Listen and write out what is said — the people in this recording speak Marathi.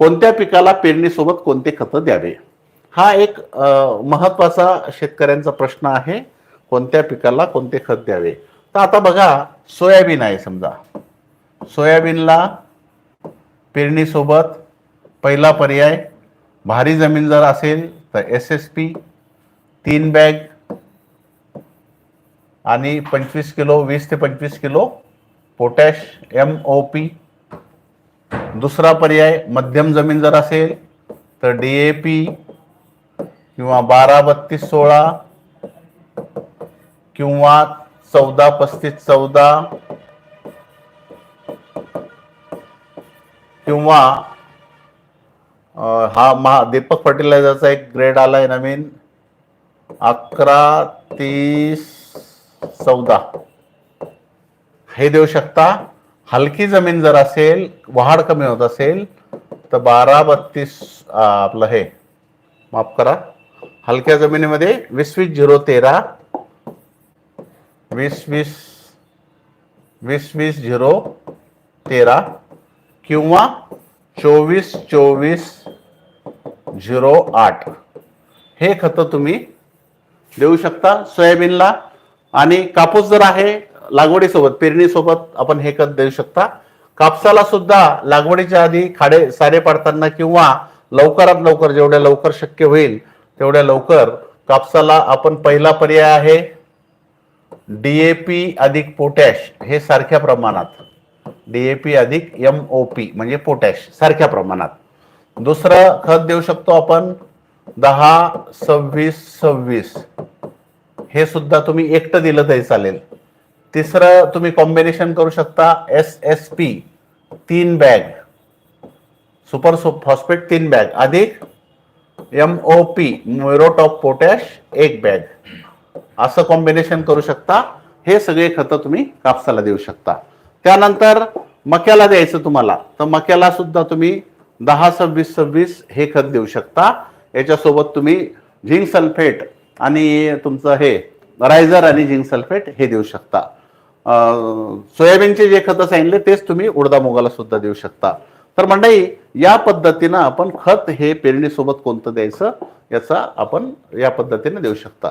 कोणत्या पिकाला पेरणीसोबत कोणते खतं द्यावे? हा एक महत्त्वाचा शेतकऱ्यांचा प्रश्न आहे. कोणत्या पिकाला कोणते खत द्यावे? तर आता बघा सोयाबीन आहे समजा. सोयाबीनला पेरणीसोबत पहिला पर्याय भारी जमीन जर असेल तर एस एस पी तीन बॅग आणि पंचवीस किलो वीस ते पंचवीस kilo potash M O P दुसरा पर्याय मध्यम जमीन जर असेल तर डी ए पी किंवा बारा बत्तीस सोळा किंवा चौदा पस्तीस चौदा किंवा हा महा दीपक फर्टिलायझरचा एक ग्रेड आलाय नवीन अकरा तीस चौदा. हे देऊ शकता? हलकी जमीन जर असेल वाढ कमी होत असेल तर बारा बत्तीस आपलं हे माफ करा. हलक्या जमिनीमध्ये वीस वीस झिरो तेरा वीस वीस वीस वीस झिरो तेरा किंवा चोवीस चोवीस झिरो आठ. हे खतं तुम्ही देऊ शकता सोयाबीनला. आणि कापूस जर आहे लागवडीसोबत पेरणीसोबत आपण हे खत देऊ शकता. कापसाला सुद्धा लागवडीच्या आधी खाडे सारे पाडताना किंवा लवकरात लवकर जेवढ्या लवकर शक्य होईल तेवढ्या लवकर कापसाला आपण पहिला पर्याय आहे डीएपी अधिक पोटॅश हे सारख्या प्रमाणात. डीएपी अधिक एम ओ पी म्हणजे पोटॅश सारख्या प्रमाणात. दुसरं खत देऊ शकतो आपण दहा सव्वीस सव्वीस. हे सुद्धा तुम्ही एकटं दिलं तरी चालेल. तिसरं तुम्ही कॉम्बिनेशन करू शकता एस एस पी तीन बॅग सुपर फॉस्फेट तीन बॅग अधिक M O P muriate of potash एक बॅग असं कॉम्बिनेशन करू शकता. हे सगळे खतं तुम्ही कापसाला देऊ शकता. त्यानंतर मक्याला द्यायचं तुम्हाला. तर मक्याला सुद्धा तुम्ही दहा सव्वीस सव्वीस हे खत देऊ शकता. याच्यासोबत तुम्ही झिंक सल्फेट आणि तुमचं हे रायझर आणि झिंक सल्फेट हे देऊ शकता. सोयाबीनचे जे खतं सांगितले तेच तुम्ही उडदा मुगाला सुद्धा देऊ शकता. तर मंडई या पद्धतीनं आपण खत हे पेरणीसोबत कोणतं द्यायचं याचा आपण या पद्धतीने देऊ शकता.